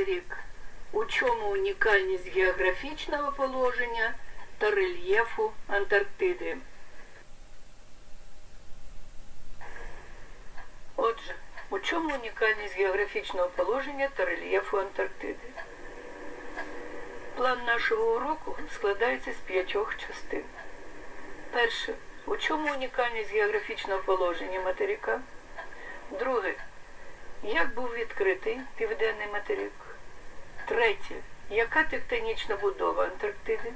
Материк. У чому унікальність географічного положення та рельєфу Антарктиди. Отже, у чому унікальність географічного положення та рельєфу Антарктиди? План нашого уроку складається з п'ятьох частин. Перше. У чому унікальність географічного положення материка? Друге. Як був відкритий південний материк? Третє. Яка тектонічна будова Антарктиди?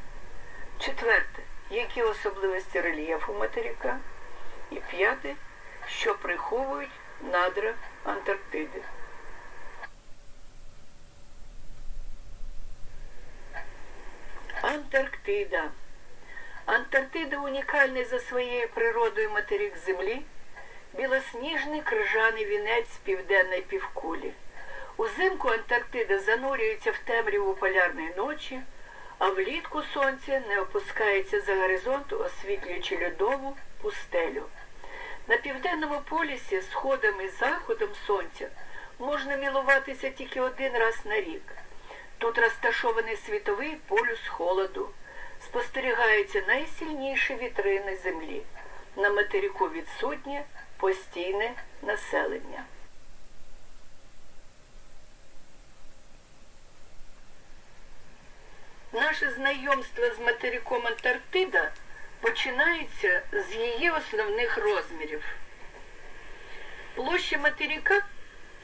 Четверте. Які особливості рельєфу материка? І п'яте. Що приховують надра Антарктиди? Антарктида. Антарктида унікальний за своєю природою материк Землі, білосніжний крижаний вінець південної півкулі. Узимку Антарктида занурюється в темряву полярної ночі, а влітку сонце не опускається за горизонт, освітлюючи льодову пустелю. На південному полюсі сходом і заходом сонця можна мілуватися тільки один раз на рік. Тут розташований світовий полюс холоду. Спостерігаються найсильніші вітрини землі. На материку відсутнє постійне населення. Наше знайомство з материком Антарктида починається з її основних розмірів. Площа материка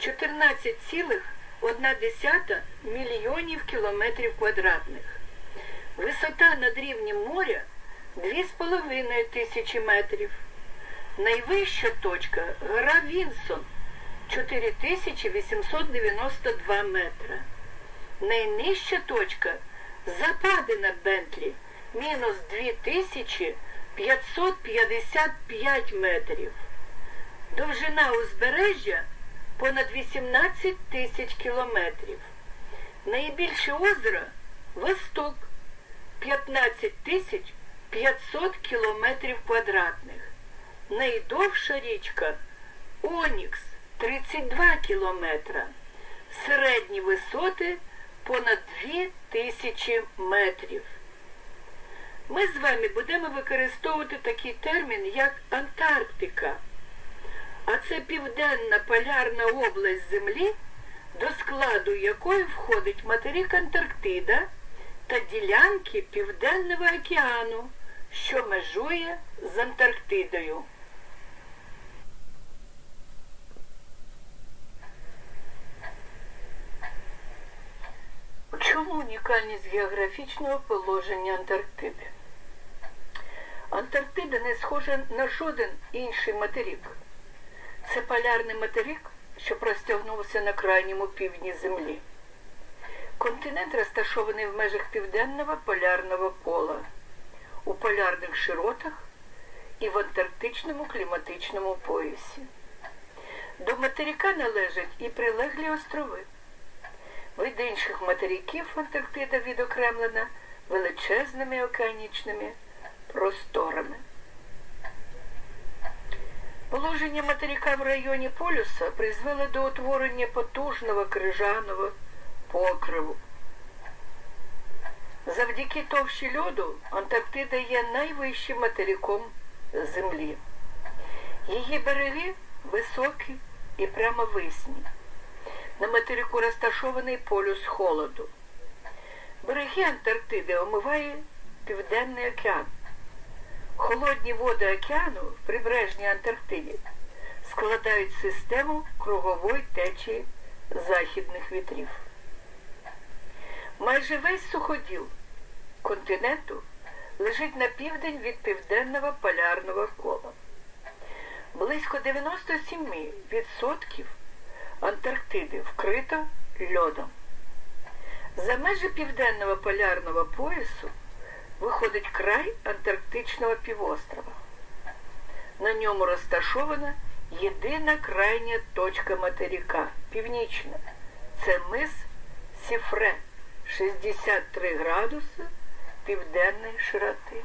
14,1 мільйонів кілометрів квадратних. Висота над рівнем моря 2,5 тисячі метрів. Найвища точка гора Вінсон 4892 метра. Найнижча точка Западина Бентлі мінус 2555 метрів. Довжина узбережжя понад 18 тисяч кілометрів. Найбільше озеро Восток 15 тисяч 500 кілометрів квадратних. Найдовша річка Онікс 32 кілометра. Середні висоти понад 2 тисячі метрів. Ми з вами будемо використовувати такий термін, як Антарктика. А це південна полярна область Землі, до складу якої входить материк Антарктида та ділянки Південного океану, що межує з Антарктидою. У чому унікальність географічного положення Антарктиди? Антарктида не схожа на жоден інший материк. Це полярний материк, що простягнувся на крайньому півдні Землі. Континент розташований в межах південного полярного пола, у полярних широтах і в антарктичному кліматичному поясі. До материка належать і прилеглі острови. Від інших материків Антарктида відокремлена величезними океанічними просторами. Положення материка в районі полюса призвело до утворення потужного крижаного покриву. Завдяки товщі льоду Антарктида є найвищим материком Землі. Її береги високі і прямовисні. На материку розташований полюс холоду. Береги Антарктиди омиває Південний океан. Холодні води океану в прибережній Антарктиді складають систему кругової течії західних вітрів. Майже весь суходіл континенту лежить на південь від південного полярного кола. Близько 97% Антарктиди вкрито льодом. За межі південного полярного поясу виходить край Антарктичного півострова. На ньому розташована єдина крайня точка материка північна. Це мис Сіфре 63 градуси південної широти.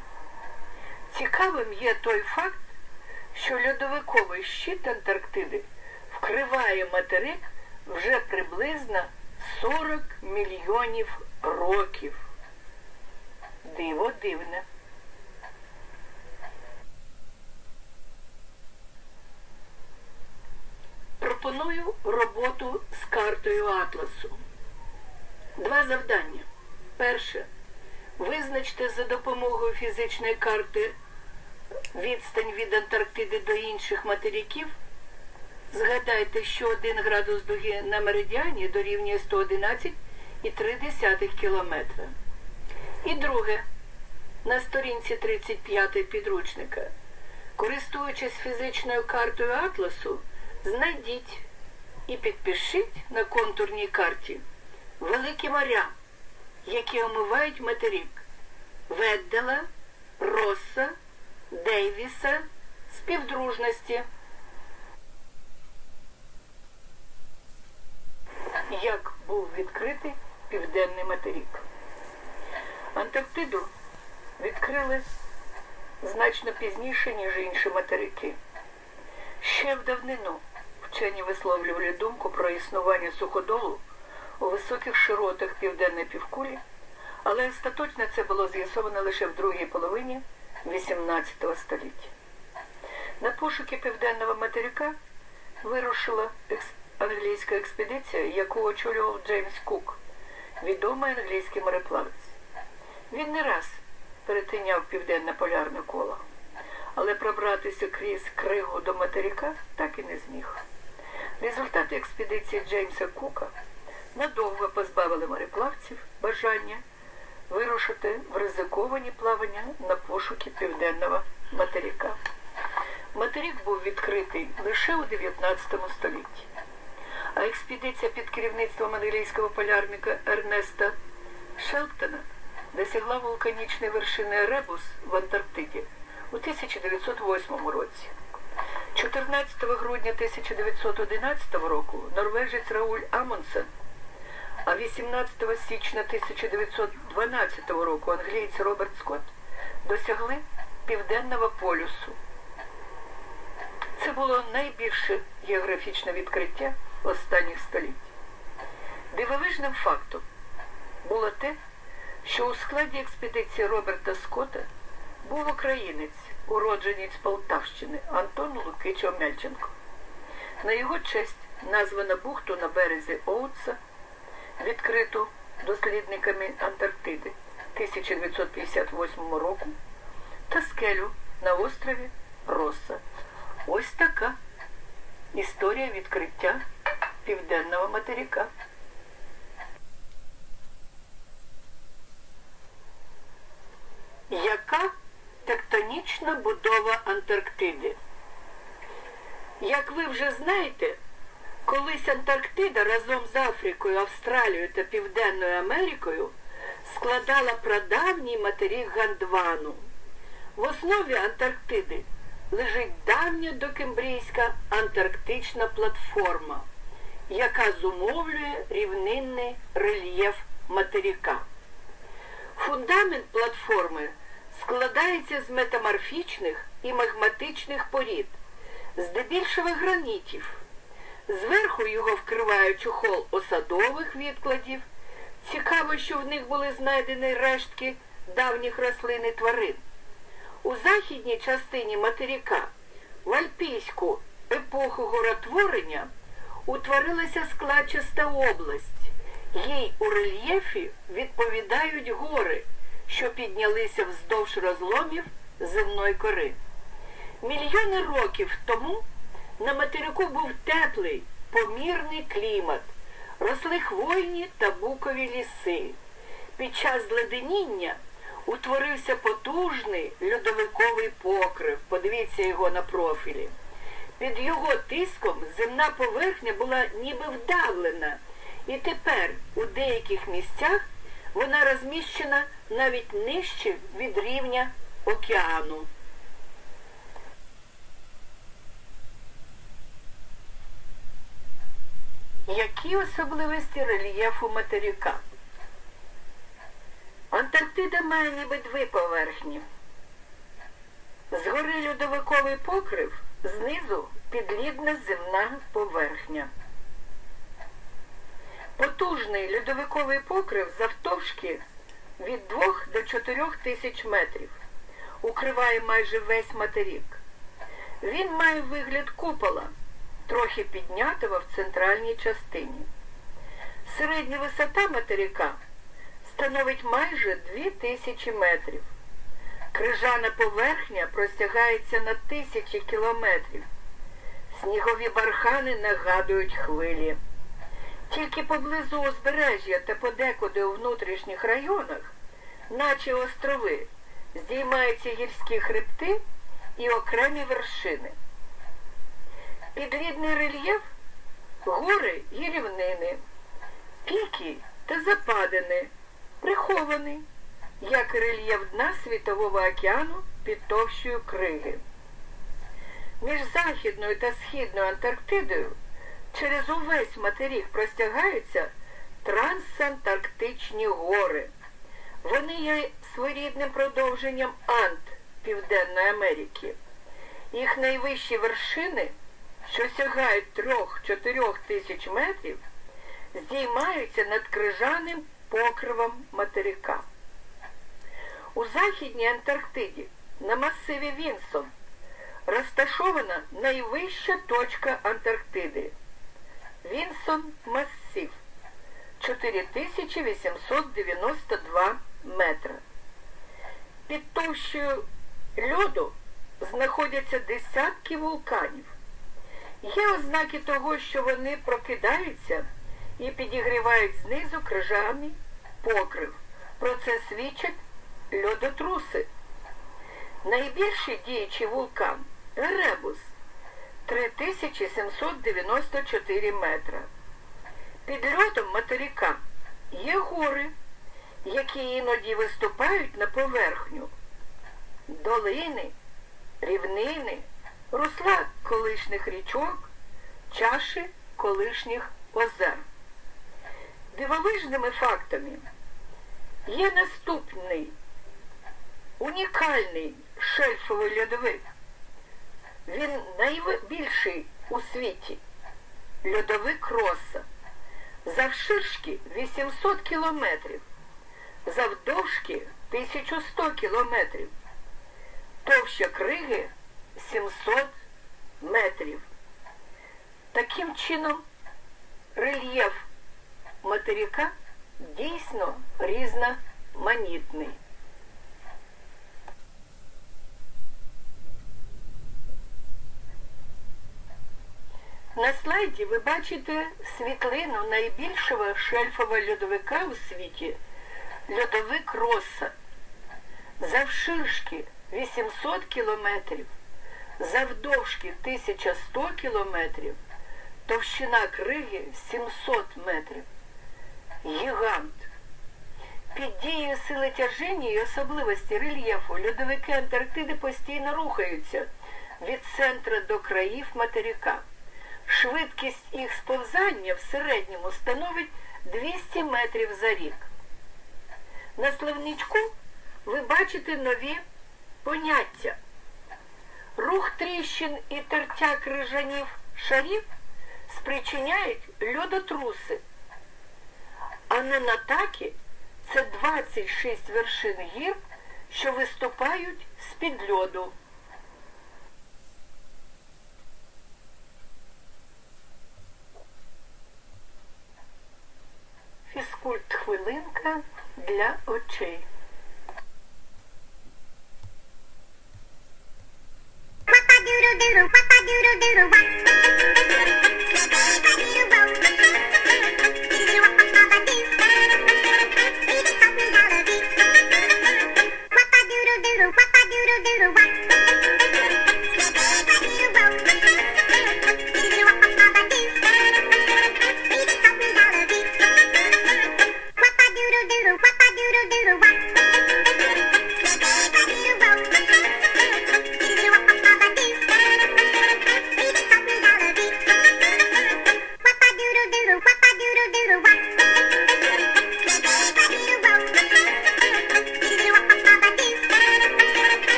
Цікавим є той факт, що льодовиковий щит Антарктиди вкриває материк вже приблизно 40 мільйонів років. Диво дивне. Пропоную роботу з картою Атласу. Два завдання. Перше. Визначте за допомогою фізичної карти відстань від Антарктиди до інших материків. Згадайте, що 1 градус дуги на меридіані дорівнює 111,3 кілометра. І друге, на сторінці 35 підручника, користуючись фізичною картою Атласу, знайдіть і підпишіть на контурній карті великі моря, які омивають материк Веддела, Росса, Дейвіса, співдружності. Як був відкритий південний материк. Антарктиду відкрили значно пізніше, ніж інші материки. Ще в давнину вчені висловлювали думку про існування суходолу у високих широтах південної півкулі, але остаточно це було з'ясовано лише в другій половині XVIII століття. На пошуки південного материка вирушила екс- англійська експедиція, яку очолював Джеймс Кук, відомий англійський мореплавець. Він не раз перетиняв південне полярне коло, але пробратися крізь кригу до материка так і не зміг. Результати експедиції Джеймса Кука надовго позбавили мореплавців бажання вирушити в ризиковані плавання на пошуки південного материка. Материк був відкритий лише у 19 столітті, а експедиція під керівництвом англійського полярника Ернеста Шелптона досягла вулканічної вершини Еребус в Антарктиді у 1908 році. 14 грудня 1911 року норвежець Рауль Амундсен, а 18 січня 1912 року англієць Роберт Скотт досягли Південного полюсу. Це було найбільше географічне відкриття останніх століть. Дивовижним фактом було те, що у складі експедиції Роберта Скотта був українець, уродженець Полтавщини Антон Лукич Омельченко. На його честь названа бухту на березі Оутса, відкриту дослідниками Антарктиди 1958 року, та скелю на острові Росса. Ось така історія відкриття південного материка. Яка тектонічна будова Антарктиди? Як ви вже знаєте, колись Антарктида разом з Африкою, Австралією та Південною Америкою складала прадавній материк Гандвану. В основі Антарктиди лежить давня докембрійська антарктична платформа, яка зумовлює рівнинний рельєф материка. Фундамент платформи складається з метаморфічних і магматичних порід, здебільшого гранітів. Зверху його вкриває чохол осадових відкладів. Цікаво, що в них були знайдені рештки давніх рослин і тварин. У західній частині материка в альпійську епоху горотворення утворилася складчаста область. Їй у рельєфі відповідають гори, що піднялися вздовж розломів земної кори. Мільйони років тому на материку був теплий, помірний клімат, росли хвойні та букові ліси. Під час зледеніння утворився потужний льодовиковий покрив. Подивіться його на профілі. Під його тиском земна поверхня була ніби вдавлена, і тепер у деяких місцях вона розміщена навіть нижче від рівня океану. Які особливості рельєфу материка? Антарктида має ніби дві поверхні. Згори льодовиковий покрив знизу підлідна земна поверхня. Потужний льодовиковий покрив завтовшки від 2 до 4 тисяч метрів. Укриває майже весь материк. Він має вигляд купола, трохи піднятого в центральній частині. Середня висота материка становить майже 2000 метрів. Крижана поверхня простягається на тисячі кілометрів. Снігові бархани нагадують хвилі. Тільки поблизу узбережжя та подекуди у внутрішніх районах, наче острови, здіймаються гірські хребти і окремі вершини. Підрідний рельєф гори і рівнини, піки та западини, прихований, як рельєф дна Світового океану під товщою криги. Між Західною та Східною Антарктидою через увесь материк простягаються трансантарктичні гори. Вони є своєрідним продовженням Ант Південної Америки. Їх найвищі вершини, що сягають 3-4 тисяч метрів, здіймаються над крижаним покривом материка. У Західній Антарктиді на масиві Вінсон розташована найвища точка Антарктиди. Вінсон масив 4892 метра. Під товщою льоду знаходяться десятки вулканів. Є ознаки того, що вони прокидаються і підігрівають знизу крижаний покрив. Про це свідчать льодотруси. Найбільший діючий вулкан Еребус 3794 метра. Під льодом материка є гори, які іноді виступають на поверхню. Долини, рівнини, русла колишніх річок, чаші колишніх озер. Дивовижними фактами є наступний унікальний шельфовий льодовик. Він найбільший у світі. Льодовик Росса. Завширшки 800 кілометрів, завдовжки 1100 кілометрів, товща криги 700 метрів. Таким чином, рельєф материка дійсно різноманітний. На слайді ви бачите світлину найбільшого шельфового льодовика у світі льодовик Росса. Завширшки 800 кілометрів, завдовжки 1100 кілометрів, товщина криги 700 метрів. Гігант. Під дією сили тяжіння і особливості рельєфу льодовики Антарктиди постійно рухаються від центра до країв материка. Швидкість їх сповзання в середньому становить 200 метрів за рік. На словничку ви бачите нові поняття. Рух тріщин і тертя крижанів шарів спричиняють льодотруси. А ненатаки це 26 вершин гір, що виступають з-під льоду. Хвилинка для очей. Wapa-doodle-doodle, wapa-doodle-doodle, wap. Wapa-doodle-wop.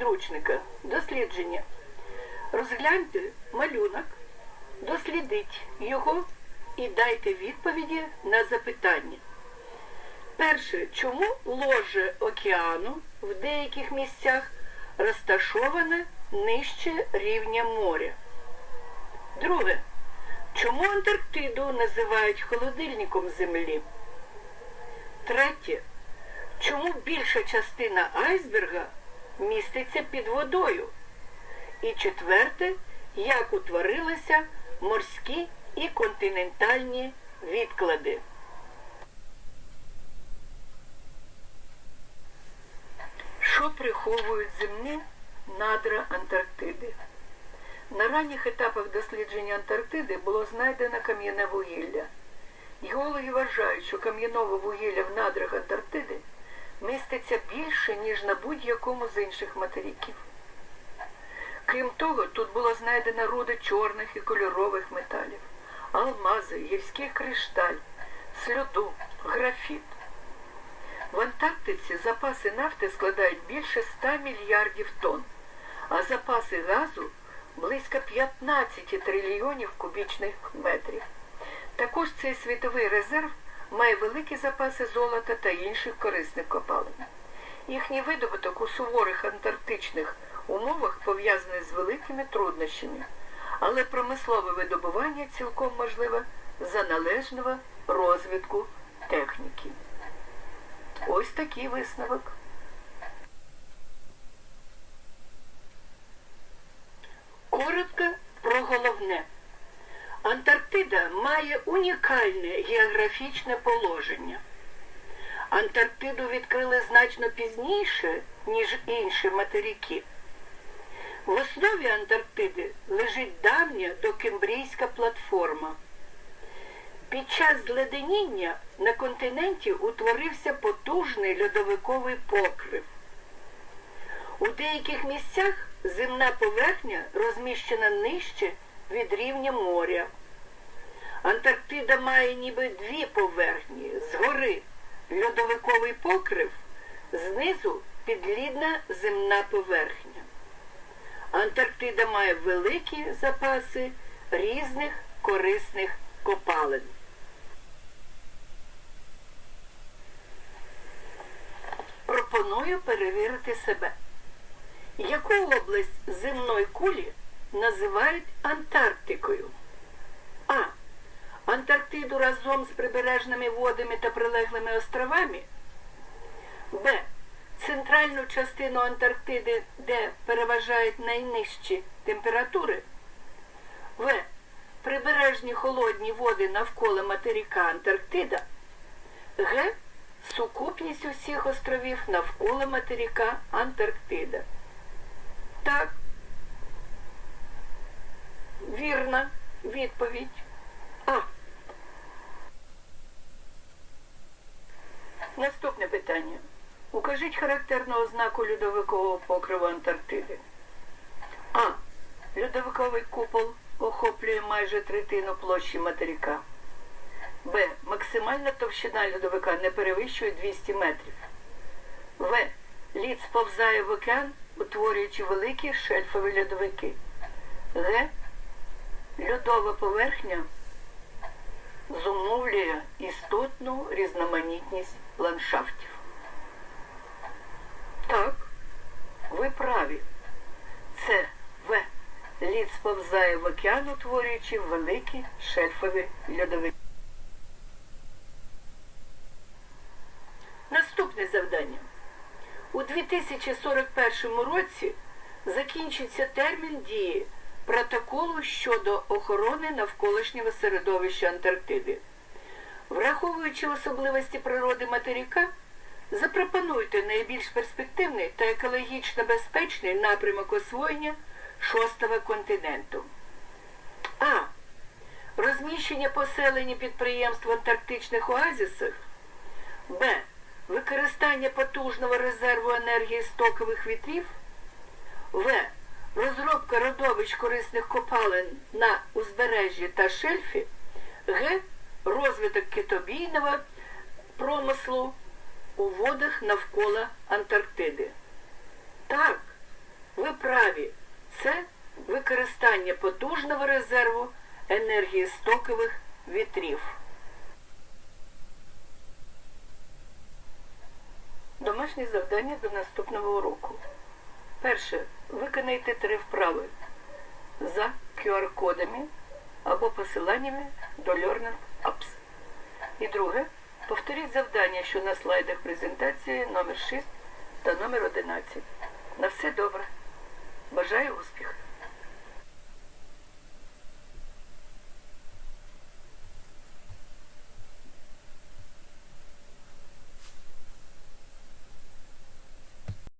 Підручника. Дослідження. Розгляньте малюнок, дослідіть його і дайте відповіді на запитання. Перше, чому ложе океану в деяких місцях розташоване нижче рівня моря? Друге, чому Антарктиду називають холодильником Землі? Третє, чому більша частина айсберга міститься під водою? І четверте, як утворилися морські і континентальні відклади. Що приховують земні надра Антарктиди? На ранніх етапах дослідження Антарктиди було знайдено кам'яне вугілля. Геологи вважають, що кам'яного вугілля в надрах Антарктиди міститься більше, ніж на будь-якому з інших материків. Крім того, тут було знайдено руди чорних і кольорових металів, алмази, гірський кришталь, сльоду, графіт. В Антарктиці запаси нафти складають більше 100 мільярдів тонн, а запаси газу близько 15 трильйонів кубічних метрів. Також цей світовий резерв має великі запаси золота та інших корисних копалин. Їхній видобуток у суворих антарктичних умовах пов'язаний з великими труднощами, але промислове видобування цілком можливе за належного розвитку техніки. Ось такий висновок. Коротко про головне. Антарктида має унікальне географічне положення. Антарктиду відкрили значно пізніше, ніж інші материки. В основі Антарктиди лежить давня докембрійська платформа. Під час зледеніння на континенті утворився потужний льодовиковий покрив. У деяких місцях земна поверхня розміщена нижче від рівня моря. Антарктида має ніби дві поверхні. Згори льодовиковий покрив, знизу підлідна земна поверхня. Антарктида має великі запаси різних корисних копалин. Пропоную перевірити себе. Яку область земної кулі називають Антарктикою? А. Антарктиду разом з прибережними водами та прилеглими островами. Б. Центральну частину Антарктиди, де переважають найнижчі температури. В. Прибережні холодні води навколо материка Антарктида. Г. Сукупність усіх островів навколо материка Антарктида. Так. Вірна відповідь. А. Наступне питання. Укажіть характерну ознаку льодовикового покриву Антарктиди. А. Льодовиковий купол охоплює майже третину площі материка. Б. Максимальна товщина льодовика не перевищує 200 метрів. В. Лід сповзає в океан, утворюючи великі шельфові льодовики. Г. Льодова поверхня зумовлює істотну різноманітність ландшафтів. Так, ви праві. Це В. Лід сповзає в океан, утворюючи великі шельфові льодовики. Наступне завдання. У 2041 році закінчиться термін дії протоколу щодо охорони навколишнього середовища Антарктиди. Враховуючи особливості природи материка, запропонуйте найбільш перспективний та екологічно безпечний напрямок освоєння шостого континенту. А. Розміщення поселення підприємств в антарктичних оазісах. Б. Використання потужного резерву енергії стокових вітрів. В. Розробка родовищ корисних копалин на узбережжі та шельфі. Г. Розвиток китобійного промислу у водах навколо Антарктиди. Так, ви праві. Це використання потужного резерву енергії стокових вітрів. Домашнє завдання до наступного уроку. Перше. Виконайте три вправи за QR-кодами або посиланнями до Learning Apps. І друге. Повторіть завдання, що на слайдах презентації номер 6 та номер 11. На все добре. Бажаю успіху!